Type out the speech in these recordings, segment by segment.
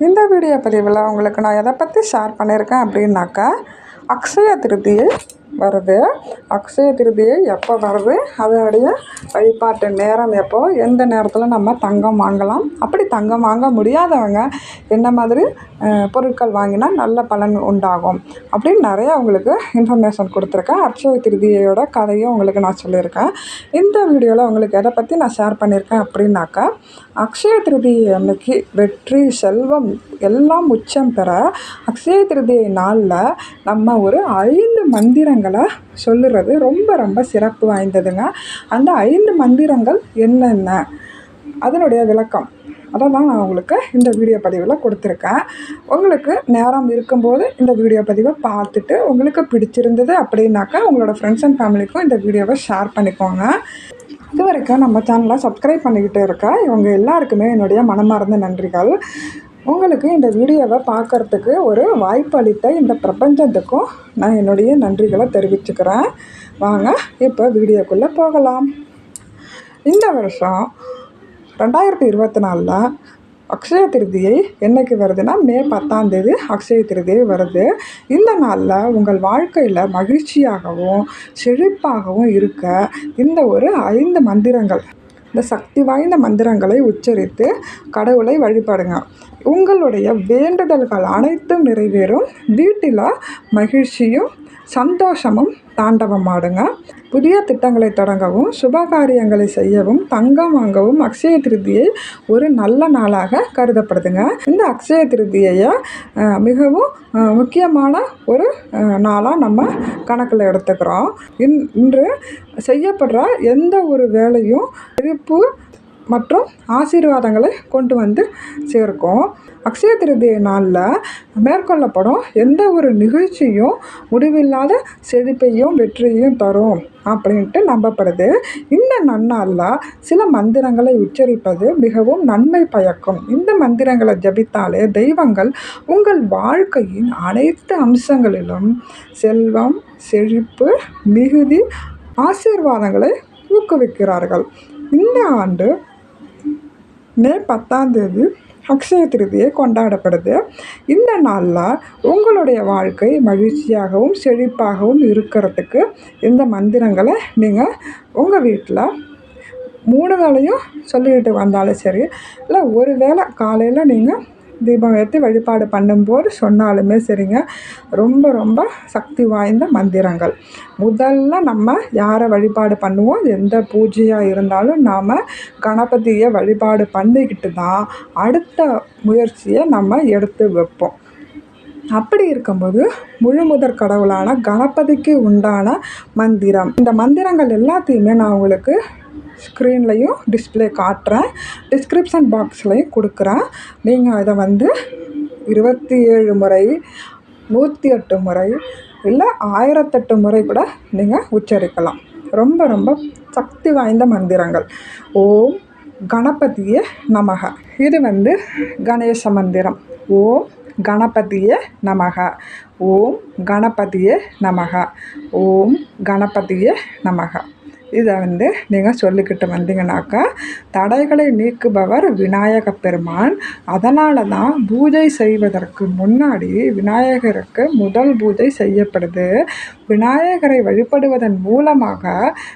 இந்த வீடியோ பதிவில் உங்களுக்கு நான் எதை பற்றி ஷேர் பண்ணியிருக்கேன் அப்படின்னாக்கா அக்ஷய திருதியை வருது. அக்ஷய திருதியை எப்போ வருது? அதனுடைய வழிபாட்டு நேரம் எப்போ? எந்த நேரத்தில் நம்ம தங்கம் வாங்கலாம்? அப்படி தங்கம் வாங்க முடியாதவங்க என்ன மாதிரி பொருட்கள் வாங்கினா நல்ல பலன் உண்டாகும். அப்படின்னு நிறையா உங்களுக்கு இன்ஃபர்மேஷன் கொடுத்துருக்கேன். அக்ஷய திருதியோட கதையும் உங்களுக்கு நான் சொல்லியிருக்கேன். இந்த வீடியோவில் உங்களுக்கு எதை பற்றி நான் ஷேர் பண்ணியிருக்கேன் அப்படின்னாக்கா அக்ஷய திருதியை அன்னைக்கு வெற்றி செல்வம் எல்லாம் உச்சம் பெற அக்ஷய திருதியை நாளில் நம்ம ஒரு ஐந்து மந்திரங்கள் சொல்லுறது ரொம்ப ரொம்ப சிறப்பு வாய்ந்ததுங்க. அந்த ஐந்து மந்திரங்கள் என்னென்ன? அதனுடைய விளக்கம். அதை தான் நான் உங்களுக்கு இந்த வீடியோ பதிவில் கொடுத்துருக்கேன். உங்களுக்கு நேரம் இருக்கும்போது இந்த வீடியோ பதிவை பார்த்துட்டு உங்களுக்கு பிடிச்சிருந்தது அப்படின்னாக்கா உங்களோட ஃப்ரெண்ட்ஸ் அண்ட் ஃபேமிலிக்கும் இந்த வீடியோவை ஷேர் பண்ணிக்கோங்க. இது வரைக்கும் நம்ம சேனலை சப்ஸ்கிரைப் பண்ணிக்கிட்டு இருக்க இவங்க எல்லாருக்குமே என்னுடைய மனமார்ந்த நன்றிகள். உங்களுக்கு இந்த வீடியோவை பார்க்குறதுக்கு ஒரு வாய்ப்பு அளித்த இந்த பிரபஞ்சத்துக்கும் நான் என்னுடைய நன்றிகளை தெரிவிச்சுக்கிறேன். வாங்க இப்போ வீடியோக்குள்ளே போகலாம். இந்த வருஷம் ரெண்டாயிரத்தி இருபத்தி நாலில் அக்ஷய திருதியை என்றைக்கு வருதுன்னா மே பத்தாம் தேதி அக்ஷய திருதியை வருது. இந்த நாளில் உங்கள் வாழ்க்கையில் மகிழ்ச்சியாகவும் செழிப்பாகவும் இருக்க இந்த ஒரு ஐந்து மந்திரங்கள் இந்த சக்தி வாய்ந்த மந்திரங்களை உச்சரித்து கடவுளை வழிபடுங்க. உங்களுடைய வேண்டுதல்கள் அனைத்தும் நிறைவேறும். வீட்டில் மகிழ்ச்சியும் சந்தோஷமும் தாண்டவம் ஆடுங்க. புதிய திட்டங்களை தொடங்கவும் சுபகாரியங்களை செய்யவும் தங்கம் வாங்கவும் அக்ஷய திருதியை ஒரு நல்ல நாளாக கருதப்படுதுங்க. இந்த அக்ஷய திருதியை மிகவும் முக்கியமான ஒரு நாளாக நம்ம கணக்கில் எடுத்துக்கிறோம். இன் இன்று செய்யப்படுற எந்த ஒரு வேலையும் திருப்பு மற்றும் ஆசீர்வாதங்களை கொண்டு வந்து சேர்க்கும். அக்ஷய திருதிய நாளில் மேற்கொள்ளப்படும் எந்த ஒரு நிகழ்ச்சியும் முடிவில்லாத செழிப்பையும் வெற்றியையும் தரும் அப்படின்ட்டு நம்பப்படுது. இந்த நன்னாளில் சில மந்திரங்களை உச்சரிப்பது மிகவும் நன்மை பயக்கும். இந்த மந்திரங்களை ஜபித்தாலே தெய்வங்கள் உங்கள் வாழ்க்கையின் அனைத்து அம்சங்களிலும் செல்வம் செழிப்பு மிகுதி ஆசீர்வாதங்களை ஊக்குவிக்கிறார்கள். இந்த ஆண்டு மே பத்தாம் தேதி அக்ஷய திருதியை கொண்டாடப்படுது. இந்த நாளில் உங்களுடைய வாழ்க்கை மகிழ்ச்சியாகவும் செழிப்பாகவும் இருக்கிறதுக்கு இந்த மந்திரங்களை நீங்கள் உங்கள் வீட்டில் மூணு வேளையும் சொல்லிக்கிட்டு வந்தாலும் சரி இல்லை ஒரு வேளை காலையில் நீங்கள் தீபம் ஏற்றி வழிபாடு பண்ணும்போது சொன்னாலுமே சரிங்க. ரொம்ப ரொம்ப சக்தி வாய்ந்த மந்திரங்கள். முதல்ல நம்ம யாரை வழிபாடு பண்ணுவோம்? எந்த பூஜையாக இருந்தாலும் நாம் கணபதியை வழிபாடு பண்ணிக்கிட்டு தான் அடுத்த முயற்சியை நம்ம எடுத்து வைப்போம். அப்படி இருக்கும்போது முழுமுதற் கடவுளான கணபதிக்கு உண்டான மந்திரம். இந்த மந்திரங்கள் எல்லாத்தையுமே நான் உங்களுக்கு ஸ்க்ரீன்லேயும் டிஸ்பிளே காட்டுறேன். டிஸ்கிரிப்ஷன் பாக்ஸ்லேயும் கொடுக்குறேன். நீங்கள் அதை வந்து இருபத்தி ஏழு முறை நூற்றி எட்டு முறை இல்லை ஆயிரத்தெட்டு முறை கூட நீங்கள் உச்சரிக்கலாம். ரொம்ப ரொம்ப சக்தி வாய்ந்த மந்திரங்கள். ஓம் கணபதிய நமக. இது வந்து கணேச மந்திரம். ஓம் கணபதிய நமக. ஓம் கணபதிய நமக. ஓம் கணபதிய நமக. இதை வந்து நீங்கள் சொல்லிக்கிட்டு வந்தீங்கன்னாக்கா தடைகளை நீக்குபவர் விநாயக பெருமான். அதனால தான் பூஜை செய்வதற்கு முன்னாடி விநாயகருக்கு முதல் பூஜை செய்யப்படுது. விநாயகரை வழிபடுவதன் மூலமாக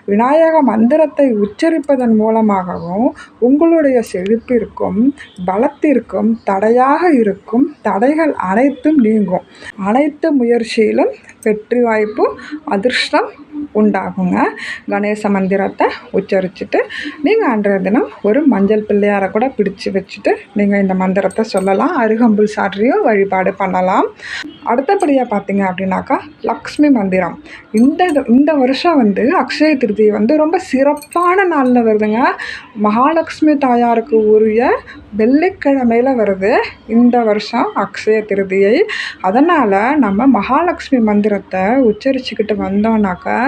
விநாயக மந்திரத்தை உச்சரிப்பதன் மூலமாகவும் உங்களுடைய செழிப்பிற்கும் பலத்திற்கும் தடையாக இருக்கும் தடைகள் அனைத்தும் நீங்கும். அனைத்து முயற்சியிலும் வெற்றி வாய்ப்பு அதிர்ஷ்டம் உண்டாகுங்க. கணேச மந்திரத்தை உச்சரிச்சுட்டு நீங்கள் அன்றைய தினம் ஒரு மஞ்சள் பிள்ளையாரை கூட பிடிச்சு வச்சுட்டு நீங்கள் இந்த மந்திரத்தை சொல்லலாம். அருகம்புல் சாற்றியும் வழிபாடு பண்ணலாம். அடுத்தபடியாக பார்த்தீங்க அப்படின்னாக்கா லக்ஷ்மி மந்திரம். இந்த இந்த வருஷம் வந்து அக்ஷய திருதி வந்து ரொம்ப சிறப்பான நாளில் வருதுங்க. மகாலட்சுமி தாயாருக்கு உரிய வெள்ளிக்கிழமையில் வருது. இந்த வருஷம் அக்ஷய திருதியை. அதனால் நம்ம மகாலட்சுமி மந்திரத்தை உச்சரிச்சுக்கிட்டு வந்தோம்னாக்கா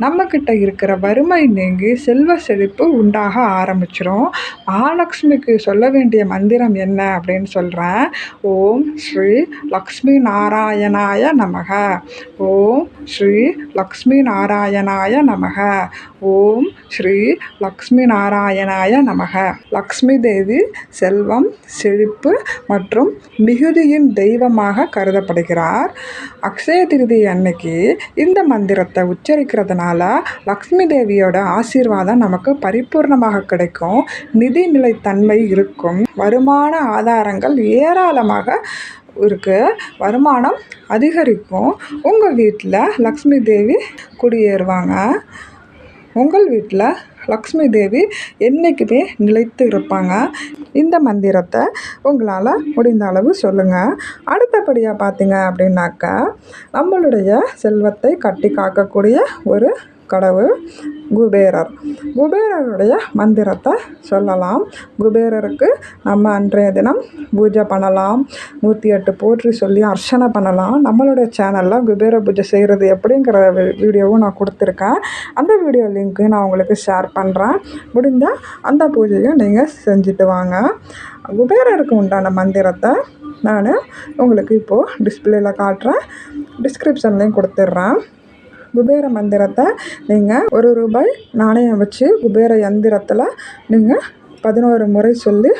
நம்மக்கிட்ட இருக்கிற வறுமை நீங்கி செல்வ செழிப்பு உண்டாக ஆரம்பிச்சிடும் மகாலட்சுமிக்கு சொல்ல வேண்டிய மந்திரம் என்ன அப்படின்னு சொல்கிறேன் ஓம் ஸ்ரீ லக்ஷ்மி நாராயணாய நமக. ஓம் ஸ்ரீ லக்ஷ்மி நாராயணாய நமக. ஓம் ஸ்ரீ லக்ஷ்மி நாராயணாய நமக. லக்ஷ்மி தேவி செல்வம் செழிப்பு மற்றும் மிகுதியின் தெய்வமாக கருதப்படுகிறார். அக்ஷய திருதி அன்னைக்கு இந்த மந்திரத்தை உச்சரிக்கிறதுனால லக்ஷ்மி தேவியோட ஆசீர்வாதம் நமக்கு பரிபூர்ணமாக கிடைக்கும். நிதிநிலை தன்மை இருக்கும். வருமான ஆதாரங்கள் ஏராளமாக இருக்கு. வருமானம் அதிகரிக்கும். உங்கள் வீட்டில் லக்ஷ்மி தேவி குடியேறுவாங்க. உங்கள் வீட்டில் லக்ஷ்மி தேவி என்றைக்குமே நிலைத்து இருப்பாங்க. இந்த மந்திரத்தை உங்களால் முடிந்த அளவு சொல்லுங்கள் அடுத்தபடியாக பார்த்தீங்க அப்படின்னாக்கா நம்மளுடைய செல்வத்தை கட்டி காக்கக்கூடிய ஒரு கடவுள் குபேரர். குபேரருடைய மந்திரத்தை சொல்லலாம். குபேரருக்கு நம்ம அன்றைய தினம் பூஜை பண்ணலாம். நூற்றி எட்டு போற்றி சொல்லி அர்ச்சனை பண்ணலாம். நம்மளுடைய சேனலில் குபேர பூஜை செய்கிறது எப்படிங்கிற வி- வீடியோவும் நான் கொடுத்துருக்கேன். அந்த வீடியோ லிங்க்கு நான் உங்களுக்கு ஷேர் பண்ணுறேன் முடிந்தால் அந்த பூஜையும் நீங்கள் செஞ்சுட்டு வாங்க. குபேரருக்கு உண்டான மந்திரத்தை நான் உங்களுக்கு இப்போது டிஸ்பிளேயில் காட்டுறேன். டிஸ்கிரிப்ஷன்லேயும் கொடுத்துட்றேன். குபேர மந்திரத்தை நீங்கள் ஒரு ரூபாய் நாணயம் வச்சு குபேர யந்திரத்தில் நீங்கள் பதினோரு முறை சொல்லி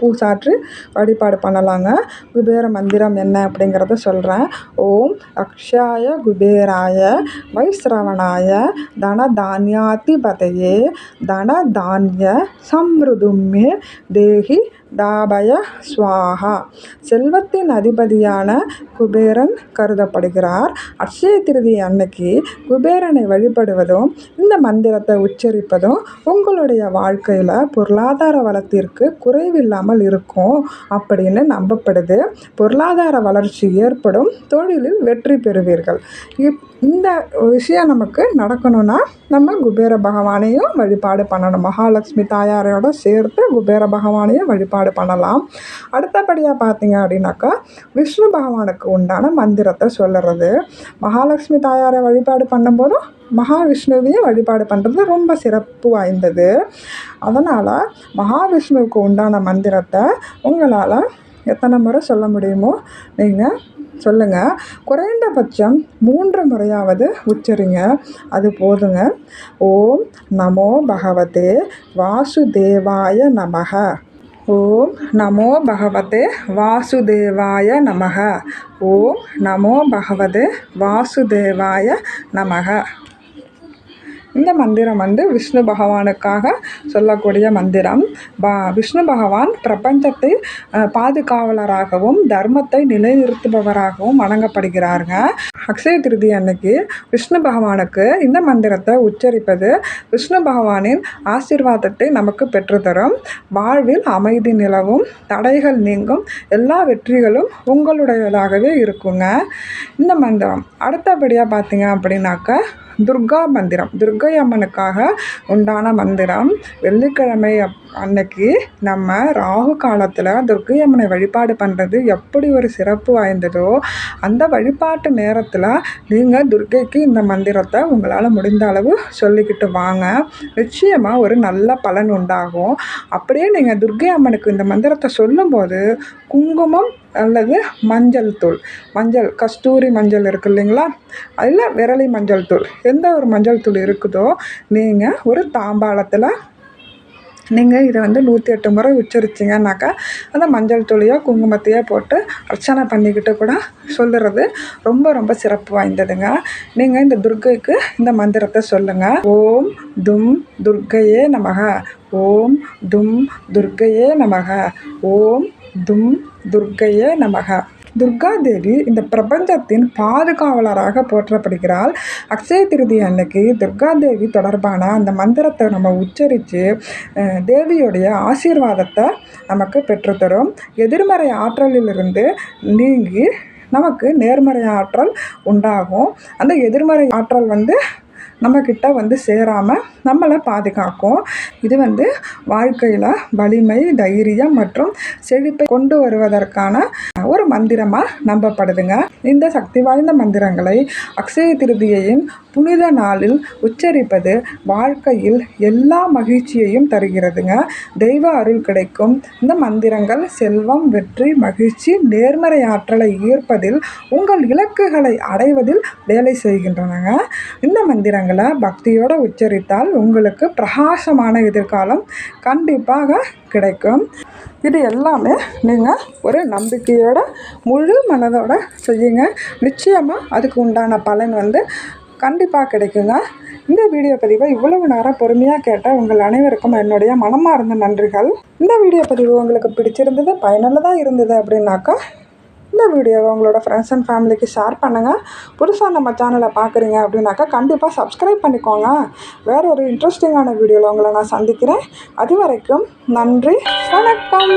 பூசாற்று வழிபாடு பண்ணலாங்க. குபேர மந்திரம் என்ன அப்படிங்கிறத சொல்கிறேன் ஓம் அக்ஷாய குபேராய வைஸ்ரவணாய தன தானியாதிபதையே தன தானிய சம்ருதுமே தேகி தாபய ஸ்வாகா செல்வத்தின் அதிபதியான குபேரன் கருதப்படுகிறார். அக்ஷய திருதி அன்னைக்கு குபேரனை வழிபடுவதும் இந்த மந்திரத்தை உச்சரிப்பதும் உங்களுடைய வாழ்க்கையில் பொருளாதார வளத்திற்கு குறைவில்லாமல் இருக்கும் அப்படின்னு நம்பப்படுது. பொருளாதார வளர்ச்சி ஏற்படும் தொழிலில் வெற்றி பெறுவீர்கள். இப் இந்த விஷயம் நமக்கு நடக்கணும்னா நம்ம குபேர பகவானையும் வழிபாடு பண்ணணும். மகாலட்சுமி தாயாரோட சேர்த்து குபேர பகவானையும் வழிபாடு பண்ணலாம். அடுத்தபடியாக பார்த்தீங்க அப்படின்னாக்கா விஷ்ணு பகவானுக்கு உண்டான மந்திரத்தை சொல்லுறது. மகாலட்சுமி தாயாரை வழிபாடு பண்ணும்போதும் மகாவிஷ்ணுவையும் வழிபாடு பண்ணுறது ரொம்ப சிறப்பு வாய்ந்தது. அதனால் மகாவிஷ்ணுவுக்கு உண்டான மந்திரத்தை உங்களால் எத்தனை முறை சொல்ல முடியுமோ நீங்கள் சொல்லுங்கள் குறைந்தபட்சம் மூன்று முறையாவது உச்சரிங்க. அது போதுங்க. ஓம் நமோ பகவதே வாசுதேவாய நமக ஓம் நமோ பகவதே வாசுதேவாய நமக. ஓம் நமோ பகவதே வாசுதேவாய நமக. இந்த மந்திரம் வந்து விஷ்ணு பகவானுக்காக சொல்லக்கூடிய மந்திரம். பா விஷ்ணு பகவான் பிரபஞ்சத்தை பாதுகாவலராகவும் தர்மத்தை நிலைநிறுத்துபவராகவும் வணங்கப்படுகிறாருங்க. அக்ஷய திருதி அன்னைக்கு விஷ்ணு பகவானுக்கு இந்த மந்திரத்தை உச்சரிப்பது விஷ்ணு பகவானின் ஆசீர்வாதத்தை நமக்கு பெற்றுத்தரும். வாழ்வில் அமைதி நிலவும் தடைகள் நீங்கும் எல்லா வெற்றிகளும் உங்களுடையதாகவே இருக்குங்க. இந்த மந்திரம் அடுத்தபடியாக பார்த்தீங்க அப்படின்னாக்கா துர்கா மந்திரம். துர்கை அம்மனுக்காக உண்டான மந்திரம் வெள்ளிக்கிழமை அப் அன்னைக்கு நம்ம ராகு காலத்தில் துர்கை அம்மனை வழிபாடு பண்ணுறது எப்படி ஒரு சிறப்பு வாய்ந்ததோ அந்த வழிபாட்டு நேரத்தில் நீங்கள் துர்கைக்கு இந்த மந்திரத்தை உங்களால் முடிந்த அளவு சொல்லிக்கிட்டு வாங்க. நிச்சயமாக ஒரு நல்ல பலன் உண்டாகும். அப்படியே நீங்கள் துர்கை அம்மனுக்கு இந்த மந்திரத்தை சொல்லும்போது குங்குமம் அல்லது மஞ்சள் தூள். மஞ்சள் கஸ்தூரி மஞ்சள் இருக்கு இல்லைங்களா? அதில் விரலி மஞ்சள் தூள். எந்த ஒரு மஞ்சள் தூள் இருக்குதோ நீங்கள் ஒரு தாம்பாளத்தில் நீங்கள் இதை வந்து நூற்றி எட்டு முறை உச்சரிச்சிங்கன்னாக்கா அந்த மஞ்சள் தூளியோ குங்குமத்தையோ போட்டு அர்ச்சனை பண்ணிக்கிட்டு கூட சொல்லுறது ரொம்ப ரொம்ப சிறப்பு வாய்ந்ததுங்க. நீங்கள் இந்த துர்க்கைக்கு இந்த மந்திரத்தை சொல்லுங்கள் ஓம் தும் துர்க்கையே நமக. ஓம் தும் துர்க்கையே நமக. ஓம் தும் துர்க்கையே நமக. துர்கா தேவி இந்த பிரபஞ்சத்தின் பாதுகாவலராக போற்றப்படுகிறாள். அக்ஷய திருதி அன்னைக்கு துர்கா தேவி தொடர்பான அந்த மந்திரத்தை நம்ம உச்சரித்து தேவியுடைய ஆசீர்வாதத்தை நமக்கு பெற்றுத்தரும். எதிர்மறை ஆற்றலிலிருந்து நீங்கி நமக்கு நேர்மறை ஆற்றல் உண்டாகும். அந்த எதிர்மறை ஆற்றல் வந்து நம்மக்கிட்ட வந்து சேராமல் நம்மளை பாதுகாக்கும். இது வந்து வாழ்க்கையில் வலிமை தைரியம் மற்றும் செழிப்பை கொண்டு வருவதற்கான ஒரு மந்திரமாக நம்பப்படுதுங்க. இந்த சக்தி வாய்ந்த மந்திரங்களை அக்ஷய திருதியையின் புனித நாளில் உச்சரிப்பது வாழ்க்கையில் எல்லா மகிழ்ச்சியையும் தருகிறதுங்க. தெய்வ அருள் கிடைக்கும். இந்த மந்திரங்கள் செல்வம் வெற்றி மகிழ்ச்சி நேர்மறை ஆற்றலை ஈர்ப்பதில் உங்கள் இலக்குகளை அடைவதில் வேலை செய்கின்றனங்க. இந்த மந்திரங்களை பக்தியோடு உச்சரித்தால் உங்களுக்கு பிரகாசமான எதிர்காலம் கண்டிப்பாக கிடைக்கும். இது எல்லாமே நீங்கள் ஒரு நம்பிக்கையோட முழு மனதோட செய்யுங்க. நிச்சயமாக அதுக்கு உண்டான பலன் வந்து கண்டிப்பாக கிடைக்குங்க. இந்த வீடியோ பதிவை இவ்வளவு நேரம் பொறுமையாக கேட்ட உங்கள் அனைவருக்கும் என்னுடைய மனமார்ந்த நன்றிகள். இந்த வீடியோ பதிவு உங்களுக்கு பிடிச்சிருந்தது பயனுள்ளதாக இருந்தது அப்படின்னாக்கா இந்த வீடியோவை உங்களோட ஃப்ரெண்ட்ஸ் அண்ட் ஃபேமிலிக்கு ஷேர் பண்ணுங்கள் புதுசாக நம்ம சேனலை பார்க்குறீங்க அப்படின்னாக்கா கண்டிப்பாக சப்ஸ்கிரைப் பண்ணிக்கோங்க. வேற ஒரு இன்ட்ரெஸ்டிங்கான வீடியோவில் உங்களை நான் சந்திக்கிறேன். அது வரைக்கும் நன்றி வணக்கம்.